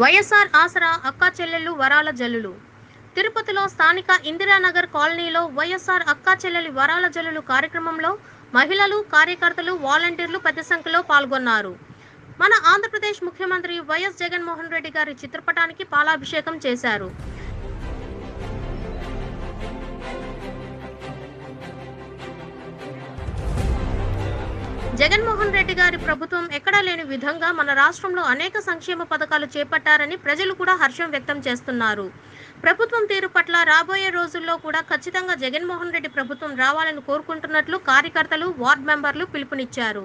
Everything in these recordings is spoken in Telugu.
వైఎస్ఆర్ ఆసరా అక్కా చెల్లెళ్ళు వరాల జల్లులు. తిరుపతిలో స్థానిక ఇందిరానగర్ కాలనీలో వైఎస్ఆర్ అక్కా చెల్లెలి వరాల జల్లులు కార్యక్రమంలో మహిళలు కార్యకర్తలు వాలంటీర్లు పెద్ద సంఖ్యలో పాల్గొన్నారు. మన ఆంధ్రప్రదేశ్ ముఖ్యమంత్రి వైఎస్ జగన్మోహన్ రెడ్డి గారి చిత్రపటానికి పాలాభిషేకం చేశారు. జగన్మోహన్ రెడ్డి గారి ప్రభుత్వం ఎక్కడా లేని విధంగా మన రాష్ట్రంలో అనేక సంక్షేమ పథకాలు చేపట్టారని ప్రజలు కూడా హర్షం వ్యక్తం చేస్తున్నారు. ప్రభుత్వం తీరు పట్ల రాబోయే రోజుల్లో కూడా ఖచ్చితంగా జగన్మోహన్ రెడ్డి ప్రభుత్వం రావాలని కోరుకుంటున్నట్లు కార్యకర్తలు వార్డు మెంబర్లు పిలుపునిచ్చారు.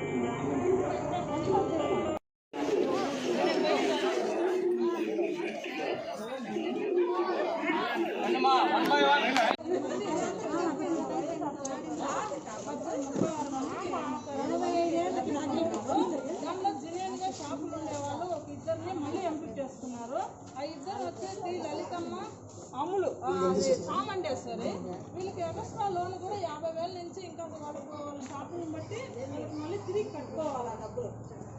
చామండేశ్వరి వీళ్ళకి ఎక్స్ట్రా లోన్ కూడా యాభై వేల నుంచి ఇంకా వాళ్ళకు వాళ్ళ షాపుని బట్టి వాళ్ళకి మళ్ళీ తిరిగి కట్టుకోవాలి ఆ డబ్బులు.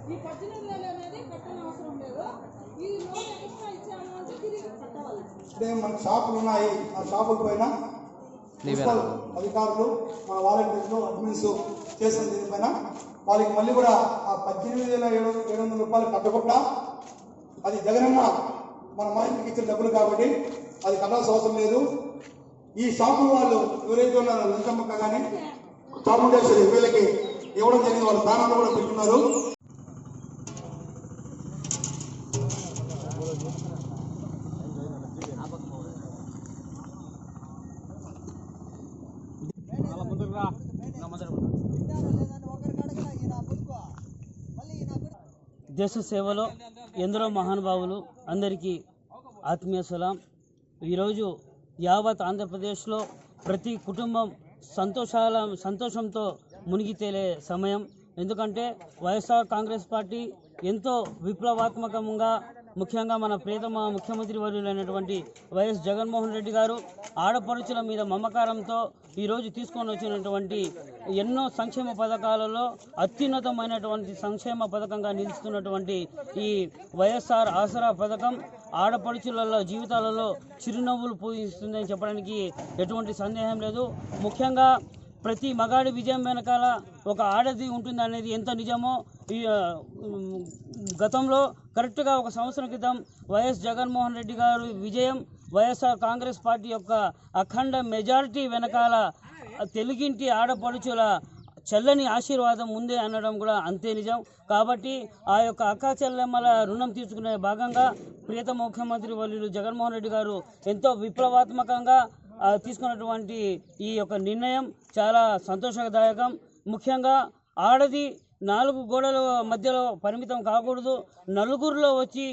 ఈ పద్దెనిమిది వేలు అనేది కట్టని అవసరం లేదు. ఈ లోన్ ఎక్స్ట్రా ఇచ్చాము అంటే తిరిగి కట్టవాలి. అంటే మన షాపులు ఉన్నాయి. ఆ షాపుల పైన అధికారులు మన వాలంటీర్లు అడ్మిన్స్ చేసిన దీనిపైన వాళ్ళకి మళ్ళీ కూడా ఆ పద్దెనిమిది వేల ఏడు ఏడు వందల రూపాయలు కట్టకుండా అది జగనన్న మన మైండ్కి ఇచ్చిన డబ్బులు కాబట్టి అది కట్టాల్సిన అవసరం లేదు. ఈ షాపుల వాళ్ళు ఎవరైతే ఉన్నారో లంచమ్మక్క కానీ చాముండేశ్వరి వీళ్ళకి ఇవ్వడం జరిగింది. వాళ్ళ స్థానాలు కూడా పెట్టుకున్నారు దేశ సేవలో ఎందరో మహానుభావులు అందరికీ ఆత్మీయ సలాం. ఈరోజు యావత్ ఆంధ్రప్రదేశ్లో ప్రతి కుటుంబం సంతోషాల సంతోషంతో మునిగి తేలే సమయం. ఎందుకంటే వైఎస్ఆర్ కాంగ్రెస్ పార్టీ ఎంతో విప్లవాత్మకంగా ముఖ్యంగా మన ప్రియతమ ముఖ్యమంత్రి వర్యులైనటువంటి వైఎస్ జగన్మోహన్ రెడ్డి గారు ఆడపడుచుల మీద మమకారంతో ఈరోజు తీసుకొని వచ్చినటువంటి ఎన్నో సంక్షేమ పథకాలలో అత్యున్నతమైనటువంటి సంక్షేమ పథకంగా నిలుస్తున్నటువంటి ఈ వైఎస్ఆర్ ఆసరా పథకం ఆడపడుచులలో జీవితాలలో చిరునవ్వులు పూజిస్తుందని చెప్పడానికి ఎటువంటి సందేహం లేదు. ముఖ్యంగా ప్రతి మగాడి విజయం వెనకాల ఒక ఆడది ఉంటుంది అనేది ఎంత నిజమో ఈ గతంలో కరెక్ట్గా ఒక సంవత్సరం క్రితం వైఎస్ జగన్మోహన్ రెడ్డి గారు విజయం వైఎస్ఆర్ కాంగ్రెస్ పార్టీ యొక్క అఖండ మెజారిటీ వెనకాల తెలుగింటి ఆడపడుచుల చల్లని ఆశీర్వాదం ఉంది అనడం కూడా అంతే నిజం. కాబట్టి ఆ యొక్క అక్క చెల్లెమ్మల రుణం తీసుకునే భాగంగా ప్రియత ముఖ్యమంత్రి వర్యులు జగన్మోహన్ రెడ్డి గారు ఎంతో విప్లవాత్మకంగా తీసుకున్నటువంటి ఈ యొక్క నిర్ణయం చాలా సంతోషదాయకం. ముఖ్యంగా ఆడది నాలుగు గోడల మధ్యలో పరిమితం కాకూడదు. నలుగురిలో వచ్చి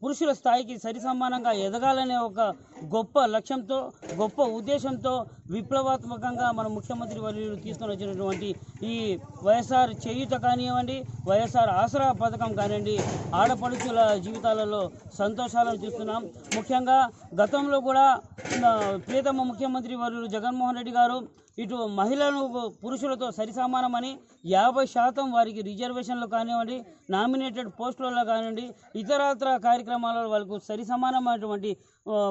పురుషుల స్థాయికి సరి సమానంగా ఎదగాలనే ఒక గొప్ప లక్ష్యంతో గొప్ప ఉద్దేశంతో విప్లవాత్మకంగా మన ముఖ్యమంత్రి వర్యులు తీసుకొని వచ్చినటువంటి ఈ వైఎస్ఆర్ చేయుత కానివ్వండి వైఎస్ఆర్ ఆసరా పథకం కానివ్వండి ఆడపడుచుల జీవితాలలో సంతోషాలను చూస్తున్నాం. ముఖ్యంగా గతంలో కూడా ఆ, ప్రియతమ ముఖ్యమంత్రి వర్యులు జగన్మోహన్ రెడ్డి గారు ఇటు మహిళలు పురుషులతో సరిసమానమని యాభై శాతం వారికి రిజర్వేషన్లు కానివ్వండి నామినేటెడ్ పోస్టులలో కానివ్వండి ఇతరత్ర కార్యక్రమాలలో వాళ్ళకు సరిసమానమైనటువంటి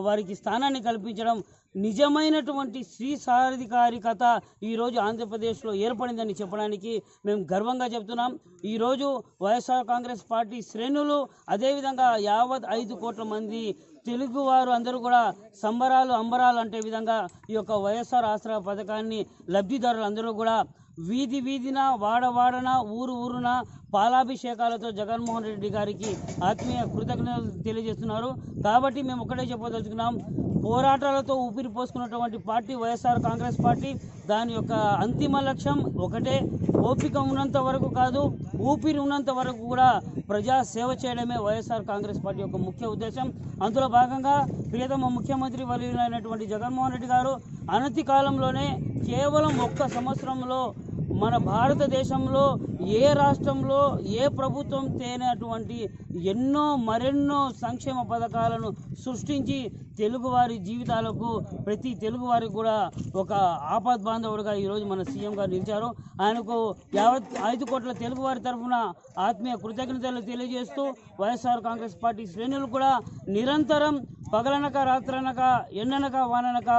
వారికి స్థానాన్ని కల్పించడం నిజమైనటువంటి స్త్రీ సాధికారికత ఈరోజు ఆంధ్రప్రదేశ్లో ఏర్పడిందని చెప్పడానికి మేము గర్వంగా చెప్తున్నాం. ఈరోజు వైఎస్ఆర్ కాంగ్రెస్ పార్టీ శ్రేణులు అదేవిధంగా యావత్ ఐదు కోట్ల మంది తెలుగువారు అందరూ కూడా సంబరాలు అంబరాలు అంటే విధంగా ఈ యొక్క వైఎస్ఆర్ ఆసరా పథకాన్ని లబ్ధిదారులు అందరూ కూడా వీధి వీధిన వాడవాడన ఊరు ఊరున పాలాభిషేకాలతో జగన్మోహన్ రెడ్డి గారికి ఆత్మీయ కృతజ్ఞతలు తెలియజేస్తున్నారు. కాబట్టి మేము ఒకటే చెప్పదలుచుకున్నాం పోరాటాలతో ఊపిరి పోసుకున్నటువంటి పార్టీ వైఎస్ఆర్ కాంగ్రెస్ పార్టీ దాని యొక్క అంతిమ లక్ష్యం ఒకటే ఓపిక ఉన్నంత వరకు కాదు ఊపిరి ఉన్నంత వరకు కూడా ప్రజా సేవ చేయడమే వైఎస్ఆర్ కాంగ్రెస్ పార్టీ యొక్క ముఖ్య ఉద్దేశం. అందులో భాగంగా ప్రియతమ ముఖ్యమంత్రి వర్యులైనటువంటి జగన్మోహన్ రెడ్డి గారు అనతి కాలంలోనే కేవలం ఒక్క సంవత్సరంలో మన భారతదేశంలో ఏ రాష్ట్రంలో ఏ ప్రభుత్వం తేనటువంటి ఎన్నో మరెన్నో సంక్షేమ పథకాలను సృష్టించి తెలుగువారి జీవితాలకు ప్రతి తెలుగువారికి కూడా ఒక ఆపద్ బాంధవుడుగా ఈరోజు మన సీఎం గారు నిలిచారు. ఆయనకు యావత్ ఐదు కోట్ల తెలుగువారి తరఫున ఆత్మీయ కృతజ్ఞతలు తెలియజేస్తూ వైఎస్ఆర్ కాంగ్రెస్ పార్టీ శ్రేణులు కూడా నిరంతరం పగలనక రాత్రనక ఎండనక వాననక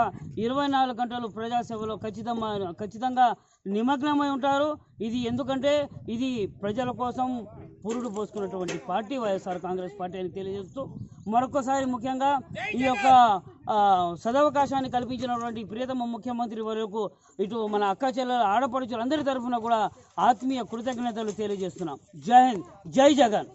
ఇరవై నాలుగు గంటలు ప్రజాసేవలో ఖచ్చితంగా ఖచ్చితంగా నిమగ్నమై ఉంటారు. ఇది ఎందుకంటే ఇది ప్రజల కోసం పురుడు పోసుకున్నటువంటి పార్టీ వైఎస్ఆర్ కాంగ్రెస్ పార్టీ అని తెలియజేస్తూ మరొకసారి ముఖ్యంగా ఈ యొక్క సదవకాశాన్ని కల్పించినటువంటి ప్రియతమ ముఖ్యమంత్రి వరకు ఇటు మన అక్క చెల్లెల ఆడపడుచులందరి తరఫున కూడా ఆత్మీయ కృతజ్ఞతలు తెలియజేస్తున్నాం. జై హింద్. జై జగన్.